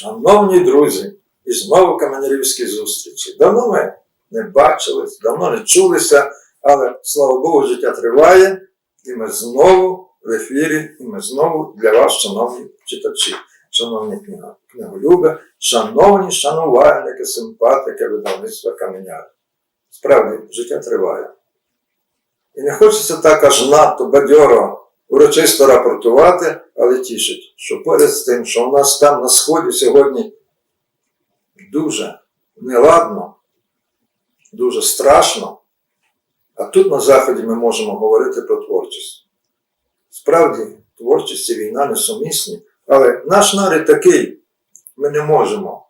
Шановні друзі, і знову каменярівські зустрічі. Давно ми не бачились, давно не чулися, але слава Богу, життя триває, і ми знову в ефірі, і ми знову для вас, шановні читачі, шановні книголюби, шановні шанувальники, симпатики видавництва Каменяр. Справді, життя триває. І не хочеться так аж надто бадьоро урочисто рапортувати, але тішить, що поряд з тим, що у нас там на сході сьогодні дуже неладно, дуже страшно, а тут на Заході ми можемо говорити про творчість. Справді, творчість і війна несумісні, але наш нарід такий, ми не можемо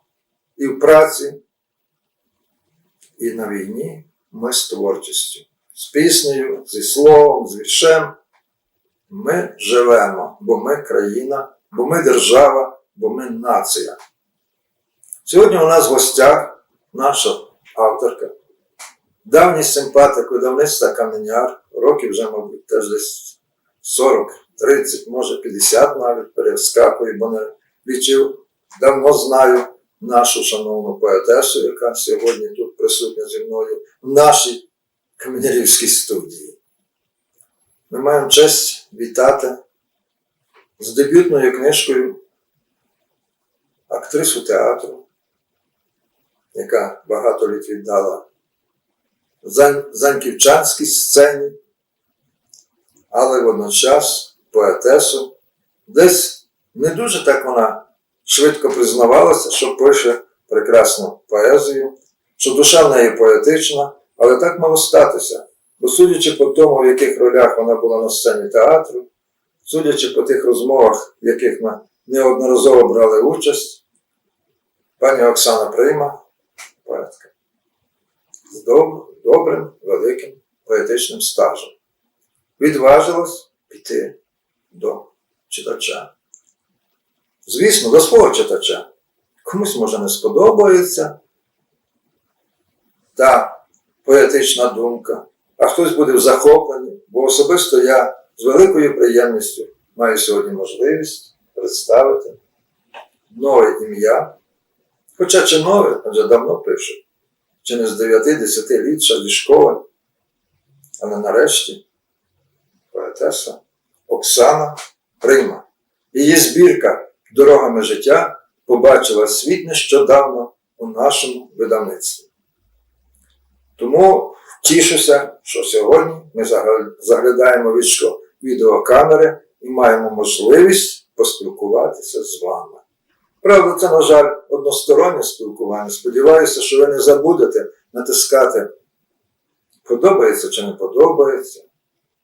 і в праці, і на війні ми з творчістю, з піснею, зі словом, з віршем. Ми живемо, бо ми країна, бо ми держава, бо ми нація. Сьогодні у нас в гостях наша авторка, давній симпатик видавництва Каменяр, років вже, мабуть, теж десь 40, 30, може 50 навіть перескакує, бо не лічив. Давно знаю нашу шановну поетесу, яка сьогодні тут присутня зі мною в нашій Каменярівській студії. Ми маємо честь вітати з дебютною книжкою актрису театру, яка багато літ віддала Заньківчанській сцені, але водночас поетесу. Десь не дуже так вона швидко признавалася, що пише прекрасну поезію, що душа в неї поетична, але так мало статися. Бо судячи по тому, в яких ролях вона була на сцені театру, судячи по тих розмовах, в яких ми неодноразово брали участь, пані Оксана Прима, поетка, з добрим, великим поетичним стажем, відважилась піти до читача. Звісно, до свого читача. Комусь може не сподобається та поетична думка, а хтось буде в захопленні, бо особисто я з великою приємністю маю сьогодні можливість представити нове ім'я. Хоча чи нове, адже давно пишу, чи не з 9-10 літ ще школи, але нарешті поетеса Оксана Прима. Її збірка Дорогами життя побачила світ нещодавно у нашому видавництві. Тому тішуся, що сьогодні ми заглядаємо вічко відеокамери і маємо можливість поспілкуватися з вами. Правда, це, на жаль, одностороннє спілкування. Сподіваюся, що ви не забудете натискати подобається чи не подобається.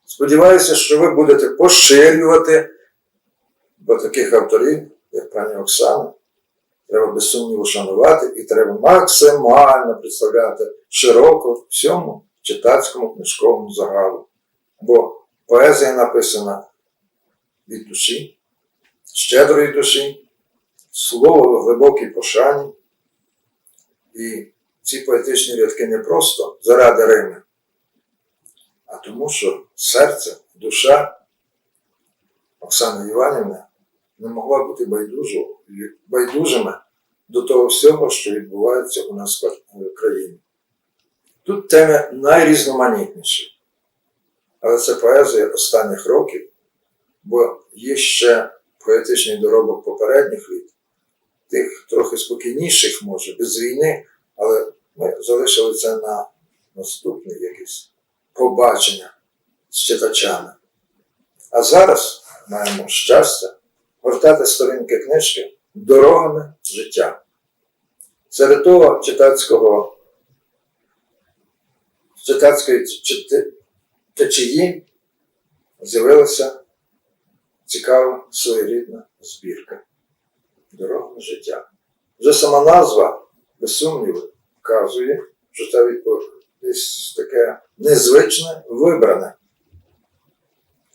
Сподіваюся, що ви будете поширювати, бо таких авторів, як пані Оксана, треба без сумніву шанувати і треба максимально представляти широко всьому читацькому книжковому загалу. Бо поезія написана від душі, щедрої душі, слово в глибокій пошані. І ці поетичні рядки не просто заради Рими, а тому, що серце, душа Оксани Іванівни не могла бути байдужими до того всього, що відбувається у нас в країні. Тут теми найрізноманітніші. Але це поезія останніх років, бо є ще поетичний доробок попередніх літ, тих трохи спокійніших, може, без війни, але ми залишили це на наступне якесь побачення з читачами. А зараз маємо щастя гортати сторінки книжки дорогами життя. Серед того читацького, читацької течії з'явилася цікава своєрідна збірка дорогами життя. Вже сама назва, без сумніву, вказує, що це десь таке незвичне вибране,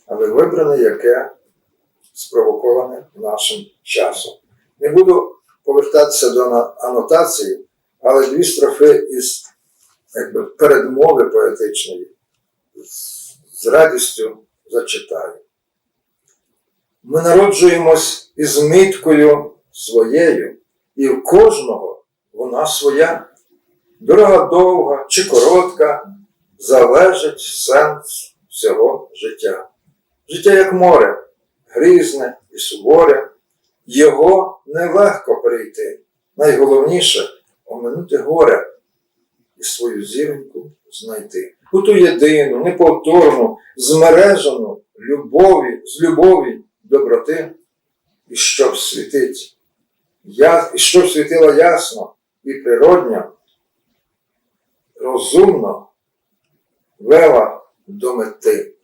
але вибране, яке спровоковане нашим часом. Не буду повертатися до анотації, але дві строфи із якби, передмови поетичної з- радістю зачитаю. Ми народжуємось із миткою своєю, і в кожного вона своя. Дорога довга чи коротка, залежить сенс всього життя. Життя як море, грізне і суворе, його нелегко перейти. Найголовніше оминути горе і свою зіроньку знайти. У ту єдину, неповторну, змережену любові, з любові, доброти, і щоб світить, і щоб світило ясно і природньо, розумно вела до мети.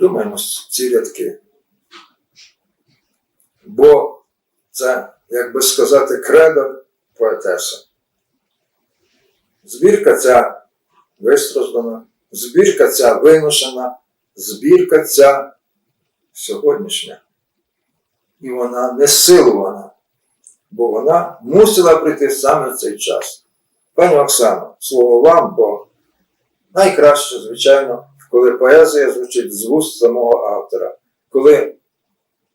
Думаємо ці рядки. Бо це, як би сказати, кредо поетеса. Збірка ця вистраждана, збірка ця виношена, збірка ця сьогоднішня. І вона не силувана, бо вона мусила прийти саме в цей час. Пані Оксано, слово вам, бо найкраще, звичайно, коли поезія звучить з вуст самого автора, коли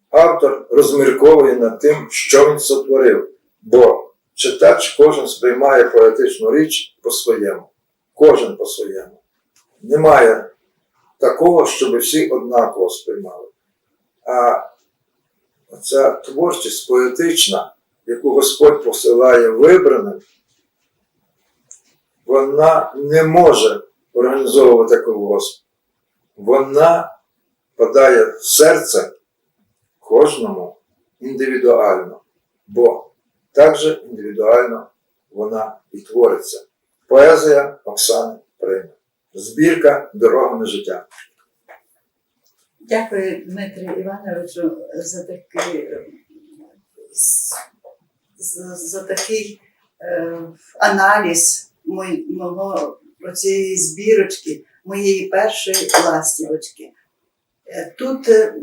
автор розмірковує над тим, що він сотворив, бо читач кожен сприймає поетичну річ по-своєму, кожен по-своєму. Немає такого, щоб всі однаково сприймали. А ця творчість поетична, яку Господь посилає вибраним, вона не може організовувати колгосп. Вона подає в серце кожному індивідуально, бо також індивідуально вона і твориться. Поезія Оксани Прийме. Збірка Дорогами життя. Дякую, Дмитрію Івановичу, за такий, за, за такий е, аналіз мой, мого цієї збірочки, моєї першої ластівочки. Е, Тут е,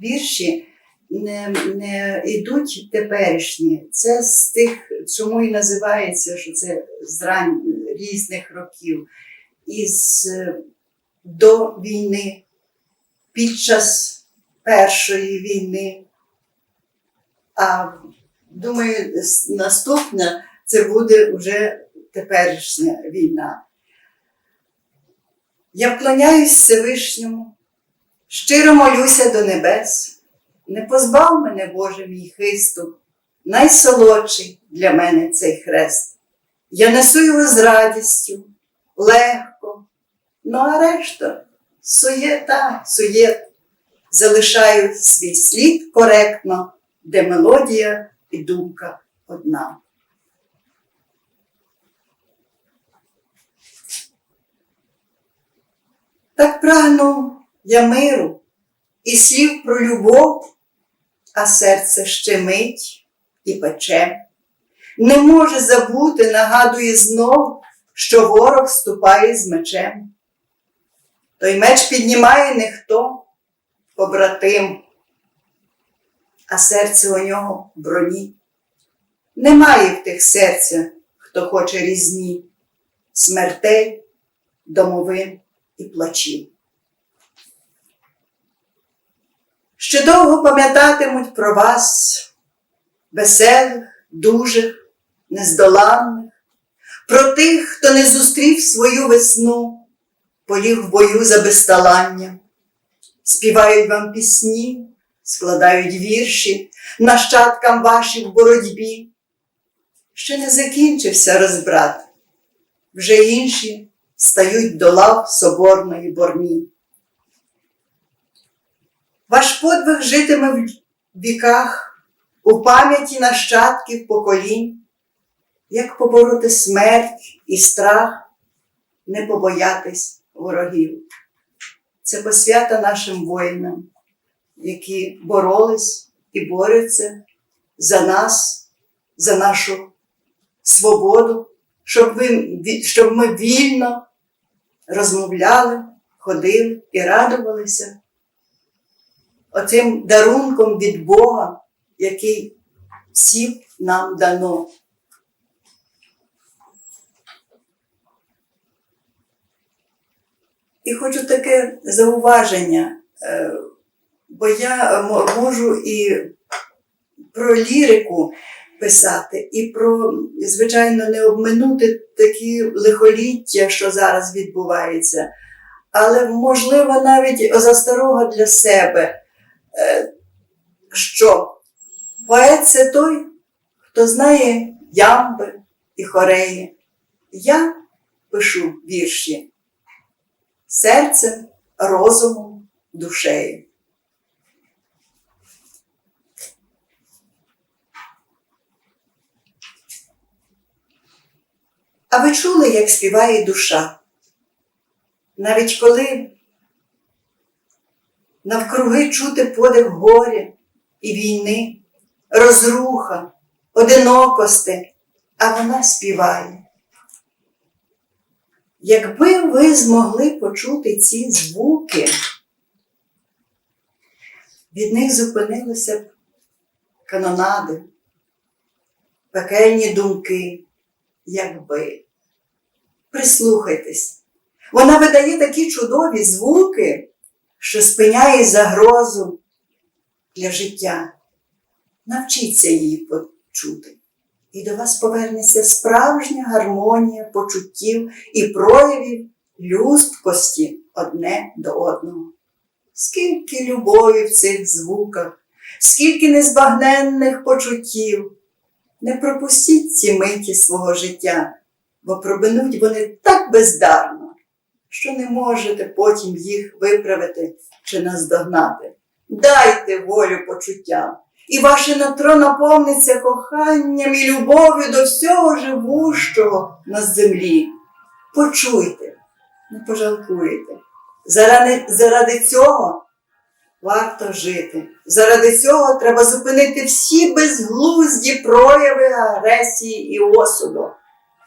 вірші не, не йдуть теперішні. Це з тих, чому і називається, що це з ран різних років. Із е, до війни, під час Першої війни. А думаю, наступна це буде вже теперішня війна. Я вклоняюсь Всевишньому, щиро молюся до небес. Не позбав мене, Боже мій хисту, найсолодший для мене цей хрест. Я несу його з радістю, легко, Ну а решта суєта, суєт. Залишаю свій слід коректно, де мелодія і думка одна. Так прагну я миру і слів про любов, а серце щемить і пече. Не може забути, нагадує знов, що ворог ступає з мечем. Той меч піднімає не хто, побратим, а серце у нього в броні. Немає в тих серця, хто хоче різні, смертей, домовин і плачів. Ще довго пам'ятатимуть про вас, веселих, дужих, нездоланних, про тих, хто не зустрів свою весну поліг в бою за безталання, співають вам пісні, складають вірші нащадкам ваші в боротьбі. Ще не закінчився розбрат, вже інші стають до лав соборної борні. Ваш подвиг житиме в віках, у пам'яті нащадків поколінь, як побороти смерть і страх, не побоятись ворогів. Це посвята нашим воїнам, які боролись і борються за нас, за нашу свободу, щоб, ви, щоб ми вільно розмовляли, ходили і радувалися оцим дарунком від Бога, який всім нам дано. І хочу таке зауваження, е, бо я можу і про лірику писати і про, звичайно, не обминути такі лихоліття, що зараз відбувається, але можливо навіть застарого для себе, що поет це той, хто знає ямби і хореї. Я пишу вірші серцем, розумом, душею. А ви чули, як співає душа? Навіть коли навкруги чути подих горя і війни, розруха, одинокости, а вона співає. Якби ви змогли почути ці звуки, від них зупинилися б канонади, пекельні думки, якби. Прислухайтесь, вона видає такі чудові звуки, що спиняє загрозу для життя. Навчіться її почути і до вас повернеться справжня гармонія почуттів і проявів люсткості одне до одного. Скільки любові в цих звуках, скільки незбагненних почуттів. Не пропустіть ці миті свого життя, бо пробинуть вони так бездарно, що не можете потім їх виправити чи наздогнати. Дайте волю почуттям і ваше натро наповниться коханням і любов'ю до всього живущого на землі. Почуйте, не пожалкуєте. Заради, заради цього варто жити. Заради цього треба зупинити всі безглузді прояви агресії і осуду.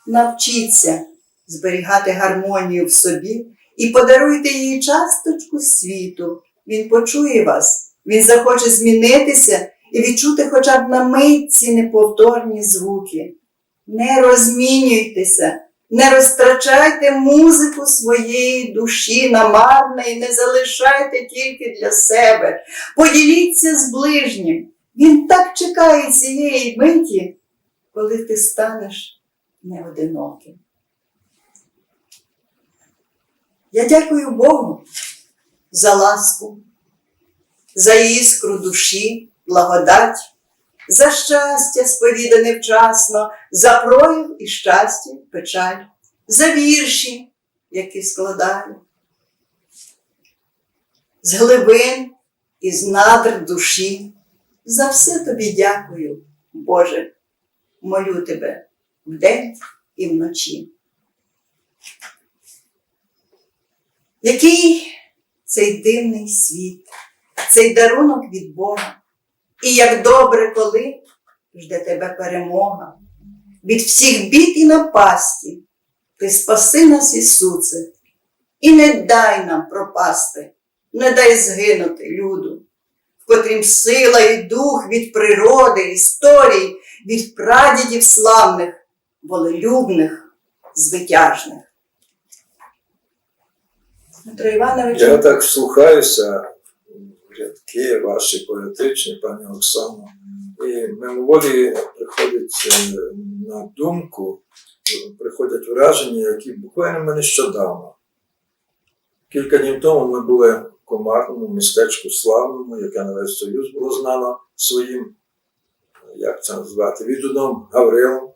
Навчіться зберігати гармонію в собі і подаруйте їй часточку світу. Він почує вас, він захоче змінитися і відчути хоча б на мить ці неповторні звуки. Не розмінюйтеся, не розтрачайте музику своєї душі намарне і не залишайте тільки для себе. Поділіться з ближнім. Він так чекає цієї миті, коли ти станеш неодиноким. Я дякую Богу за ласку, за іскру душі, благодать, за щастя, сповідане вчасно, за прояв і щастя, печаль, за вірші, які складаю, з глибин і з надр душі. За все тобі дякую, Боже, молю тебе вдень і вночі. Який цей дивний світ, цей дарунок від Бога, і як добре, коли жде тебе перемога. Від всіх бід і напасті ти спаси нас, Ісусе, і не дай нам пропасти, не дай згинути люду, в котрім сила і дух від природи, історій, від прадідів славних, волелюбних, звитяжних. Дмитро Іванович, Я так вслухаюся в рядки ваші поетичні, пані Оксано, і мимоволі приходить е, на думку, приходять враження, які буквально ми нещодавно. Кілька днів тому ми були в комарному містечку Славному, яке на весь Союз було знано своїм, як це назвати, відудом Гаврилом.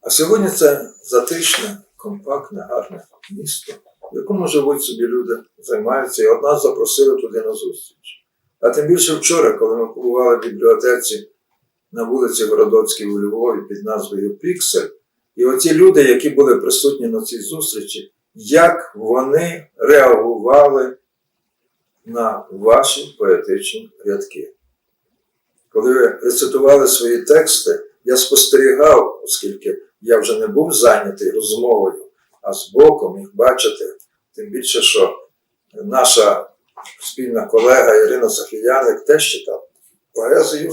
А сьогодні це затишне, компактне, гарне місто, в якому живуть собі люди, займаються, і от нас запросили туди на зустріч. А тим більше вчора, коли ми побували в бібліотеці на вулиці Городоцькій у Львові під назвою Піксель, і оці люди, які були присутні на цій зустрічі, як вони реагували на ваші поетичні рядки. Коли ви рецитували свої тексти, я спостерігав, оскільки я вже не був зайнятий розмовою, а збоку міг бачити, тим більше, що наша спільна колега Ірина Софіяник теж читав поезію,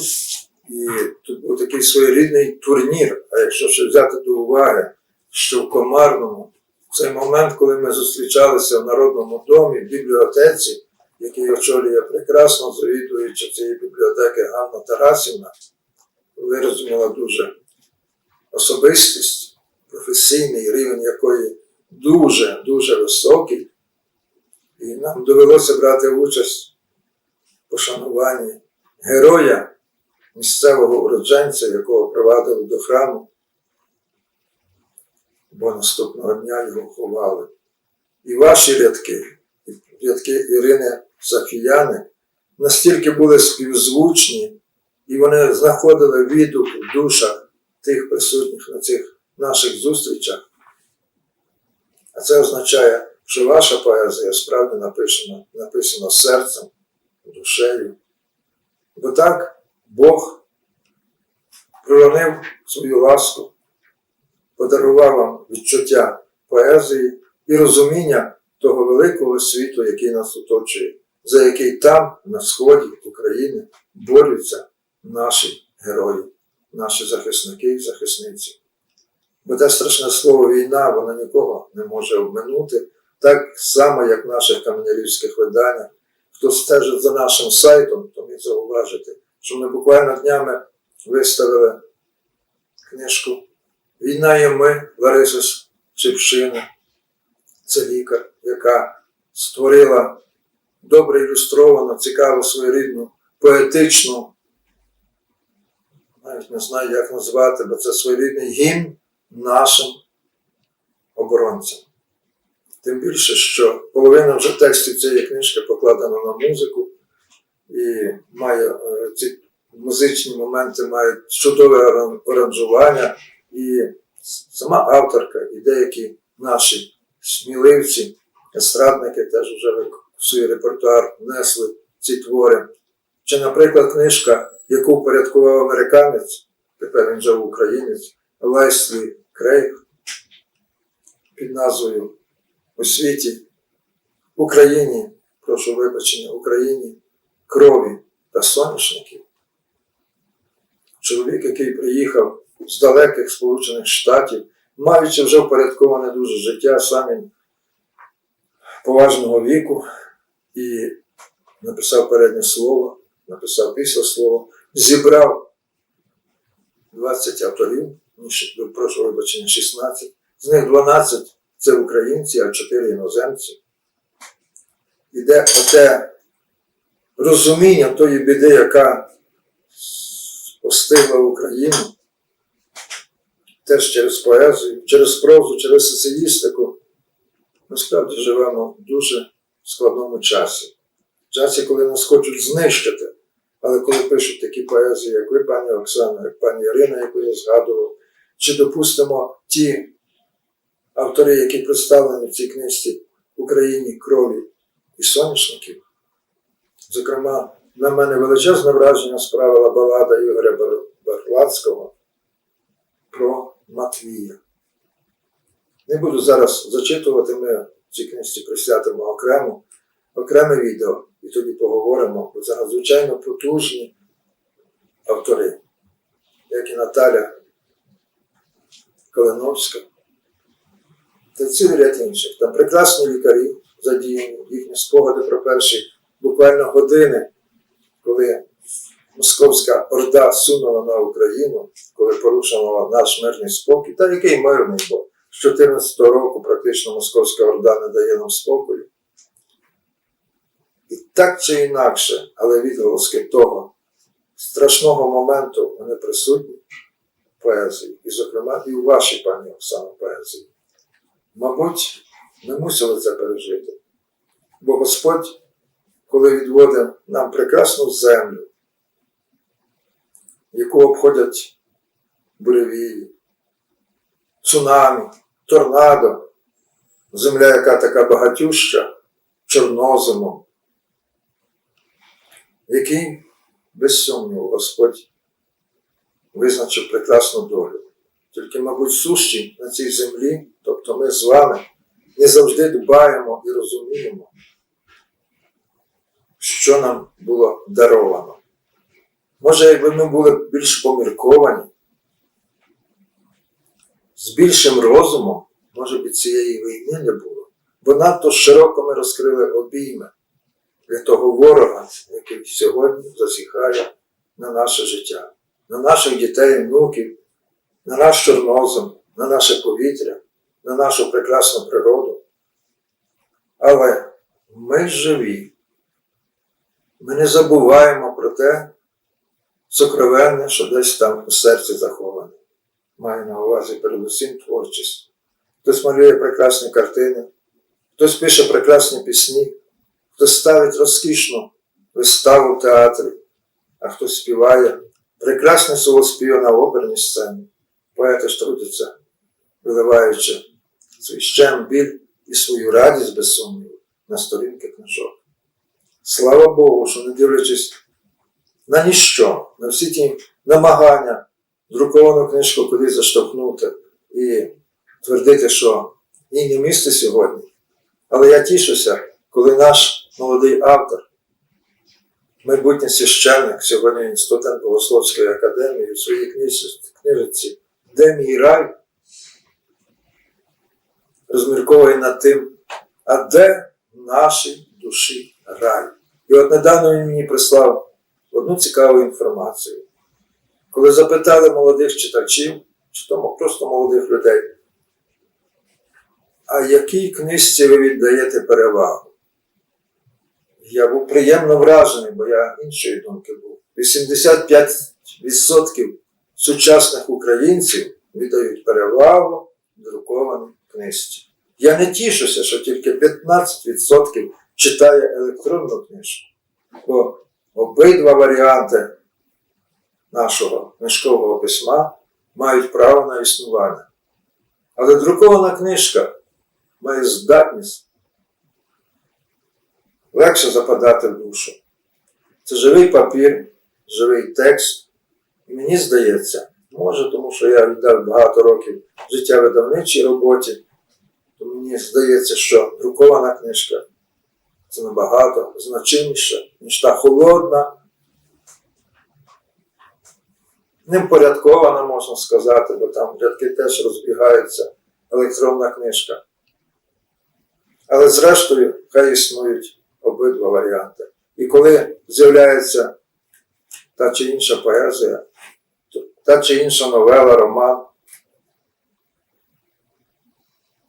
і тут був такий своєрідний турнір. А якщо ще взяти до уваги, що в Комарному в цей момент, коли ми зустрічалися в Народному домі, в бібліотеці, який очолює прекрасно завідуюча цієї бібліотеки Ганна Тарасівна, виразила дуже особистість, професійний рівень якої дуже дуже високий, і нам довелося брати участь в пошануванні героя місцевого уродженця, якого привадили до храму, бо наступного дня його ховали. І ваші рядки, і рядки Ірини Софіяни, настільки були співзвучні, і вони знаходили відгук в душах тих присутніх на цих наших зустрічах. А це означає, що ваша поезія справді написана, написана серцем, душею. Бо так Бог проронив свою ласку, подарував вам відчуття поезії і розуміння того великого світу, який нас оточує, за який там, на сході України, борються наші герої, наші захисники і захисниці. Бо те страшне слово війна, воно нікого не може обминути, так само, як в наших каменярівських виданнях. Хто стежить за нашим сайтом, то міг зауважити, що ми буквально днями виставили книжку Війна і ми Лариси Шипшини. Це лікар, яка створила добре ілюстровану, цікаву своєрідну, поетичну, навіть не знаю, як назвати, бо це своєрідний гімн нашим оборонцям. Тим більше, що половина вже текстів цієї книжки покладена на музику, і має е, ці музичні моменти мають чудове аранжування, і сама авторка, і деякі наші сміливці, естрадники теж вже в свій репертуар внесли ці твори. Чи, наприклад, книжка, яку впорядкував американець, тепер він вже українець, Леслі Крейг під назвою У світі Україні, прошу вибачення, Україні крові та соняшників. Чоловік, який приїхав з далеких Сполучених Штатів, маючи вже впорядковане дуже життя, сам він поважного віку і написав переднє слово, написав після слово, зібрав 20 авторів, прошу вибачення, 16, з них 12 це українці, а 4 іноземці. Іде оте розуміння тої біди, яка постигла Україну, теж через поезію, через прозу, через есеїстику. Ми справді живемо в дуже складному часі. Часі, коли нас хочуть знищити. Але коли пишуть такі поезії, як ви, пані Оксана, як пані Ірина, яку я згадував, чи допустимо ті автори, які представлені в цій книжці Україні крові і соняшників. Зокрема, на мене величезне враження справила балада Ігоря Бар- Барлацького про Матвія. Не буду зараз зачитувати, ми в цій книжці присвятимо окремо, окреме відео, і тоді поговоримо, бо це надзвичайно потужні автори, як і Наталя Калиновська та цілий ряд інших. Там прекрасні лікарі задіяні, їхні спогади про перші буквально години, коли Московська Орда сунула на Україну, коли порушувала наш мирний спокій, та який мирний, бо з 14 року практично Московська Орда не дає нам спокою. І так чи інакше, але відголоски того страшного моменту вони присутні поезії, і, зокрема, і у вашій пані Оксано поезії. Мабуть, ми мусили це пережити. Бо Господь, коли відводив нам прекрасну землю, яку обходять буревії, цунамі, торнадо, земля, яка така багатюща, чорнозимом, який, без сумніву, Господь визначив прекрасну долю. Тільки, мабуть, сущі на цій землі, тобто ми з вами, не завжди дбаємо і розуміємо, що нам було даровано. Може, якби ми були більш помірковані, з більшим розумом, може б цієї війни не було, бо надто широко ми розкрили обійми для того ворога, який сьогодні засіхає на наше життя, на наших дітей, внуків, на наш чорнозем, на наше повітря, на нашу прекрасну природу. Але ми живі. Ми не забуваємо про те сокровенне, що десь там у серці заховане. Маю на увазі передусім творчість. Хтось малює прекрасні картини, хтось пише прекрасні пісні, хтось ставить розкішну виставу в театрі, а хтось співає прекрасне солоспів на оперній сцені. Поети ж трудяться, виливаючи свій щем, біль і свою радість без сумніву на сторінки книжок. Слава Богу, що не дивлячись на ніщо, на всі ті намагання друковану книжку кудись заштовхнути і твердити, що їй не місце сьогодні. Але я тішуся, коли наш молодий автор, майбутній священник, сьогодні він студент Богословської академії, у своїй книжці, Де мій рай, розмірковує над тим, а де нашій душі рай. І от недавно він мені прислав одну цікаву інформацію. Коли запитали молодих читачів, чи тому просто молодих людей, а якій книжці ви віддаєте перевагу? Я був приємно вражений, бо я іншої думки був. 85% сучасних українців віддають перевагу друкованій книжці. Я не тішуся, що тільки 15% читає електронну книжку. Бо обидва варіанти нашого книжкового письма мають право на існування. Але друкована книжка має здатність легше западати в душу. Це живий папір, живий текст. І мені здається, може, тому що я віддав багато років життя видавничій роботі, то мені здається, що друкована книжка це набагато значиміше, ніж та холодна, невпорядкована, можна сказати, бо там рядки теж розбігаються, електронна книжка. Але зрештою, хай існують обидва варіанти. І коли з'являється та чи інша поезія, та чи інша новела, роман,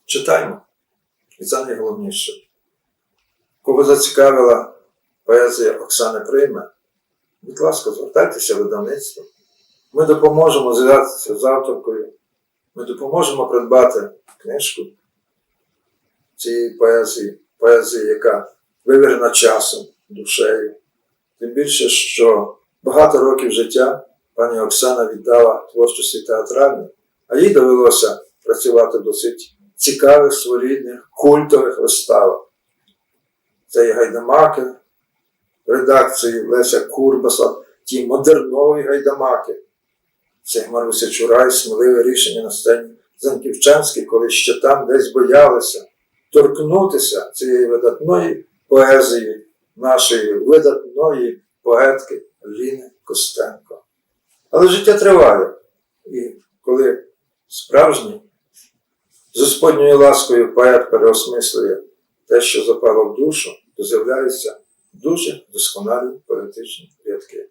читаймо. І це найголовніше. Кого зацікавила поезія Оксани Прийме, будь ласка, звертайтеся в видавництво. Ми допоможемо зв'язатися з авторкою, ми допоможемо придбати книжку цієї поезії, поезії, яка вивірена часом, душею. Тим більше, що багато років життя пані Оксана віддала творчості театральній, а їй довелося працювати в досить цікавих, своєрідних, культових виставах. Це і гайдамаки редакції Леся Курбаса, ті модернові гайдамаки. Це Маруся Чурай, сміливе рішення на сцені Занківчанській, коли ще там десь боялися торкнутися цієї видатної поезії нашої видатної поетки Ліни Костенко. Але життя триває. І коли справжній з Господньою ласкою поет переосмислює те, що запало в душу, то з'являються дуже досконалі поетичні рядки.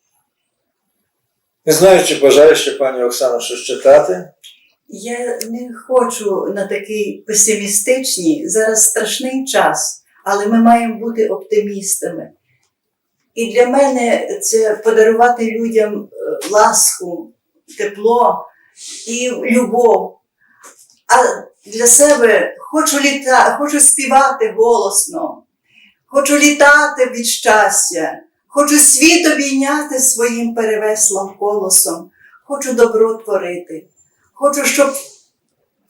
Не знаю, чи бажає ще пані Оксана щось читати. Я не хочу на такий песимістичній, зараз страшний час, але ми маємо бути оптимістами. І для мене це подарувати людям е, ласку, тепло і любов. А для себе хочу літа, хочу співати голосно, хочу літати від щастя, хочу світ обійняти своїм перевеслим колосом, хочу добро творити. Хочу, щоб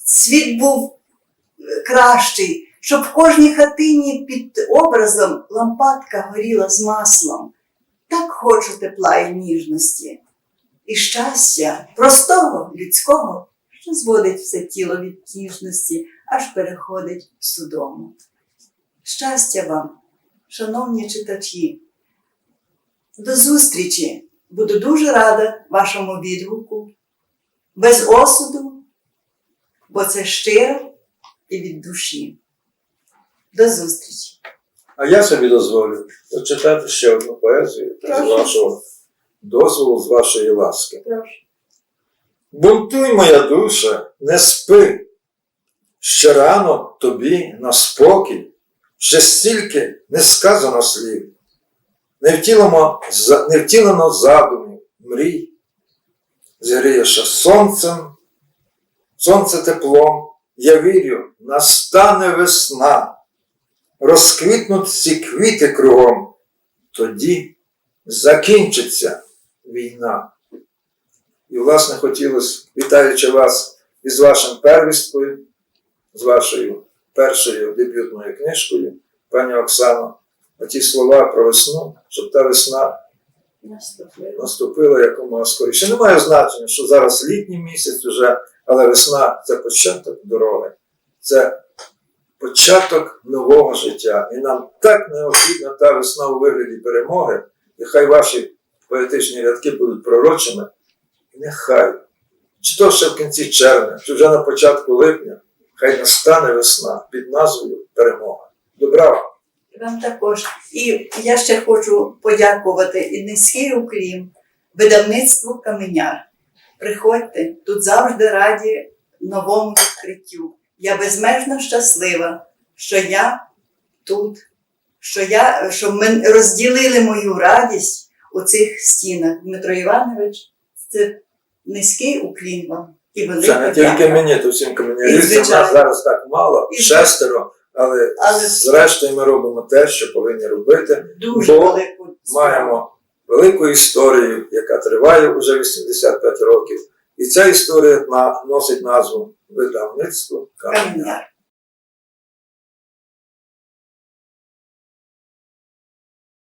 світ був е, кращий, щоб в кожній хатині під образом лампадка горіла з маслом. Так хочу тепла і ніжності, і щастя простого, людського, що зводить все тіло від ніжності, аж переходить в судому. Щастя вам, шановні читачі! До зустрічі! Буду дуже рада вашому відгуку без осуду, бо це щиро і від душі. До зустрічі! А я собі дозволю прочитати ще одну поезію з вашого дозволу, з вашої ласки. Прошу. Бунтуй, моя душа, не спи. Ще рано тобі на спокій, ще стільки не сказано слів, не втілено, не втілено задумів, мрій, зігрієш сонцем, сонце теплом, я вірю, настане весна, розквітнуть всі квіти кругом, тоді закінчиться війна. І, власне, хотілося, вітаючи вас із вашим первісткою, з вашою першою дебютною книжкою, пані Оксано, оті слова про весну, щоб та весна Наступливо. наступила якомога скоріше. Немає значення, що зараз літній місяць вже, але весна це початок дороги, це початок нового життя. І нам так необхідна та весна у вигляді перемоги, і хай ваші поетичні рядки будуть пророчими, нехай, чи то ще в кінці червня, чи вже на початку липня, хай настане весна під назвою Перемога. Добра вам! Вам також. І я ще хочу подякувати і низький уклін видавництву Каменяр. Приходьте, тут завжди раді новому відкриттю. Я безмежно щаслива, що я тут, що, я, що ми розділили мою радість у цих стінах. Дмитро Іванович, це низький уклін вам і велика Це не тільки мені, то всім каменярівцям. Нас зараз так мало, І, шестеро, але, Але- зрештою ми робимо те, що повинні робити. Дуже Бо велику Маємо велику історію, яка триває вже 85 років. І ця історія носить назву видавництво каменяр.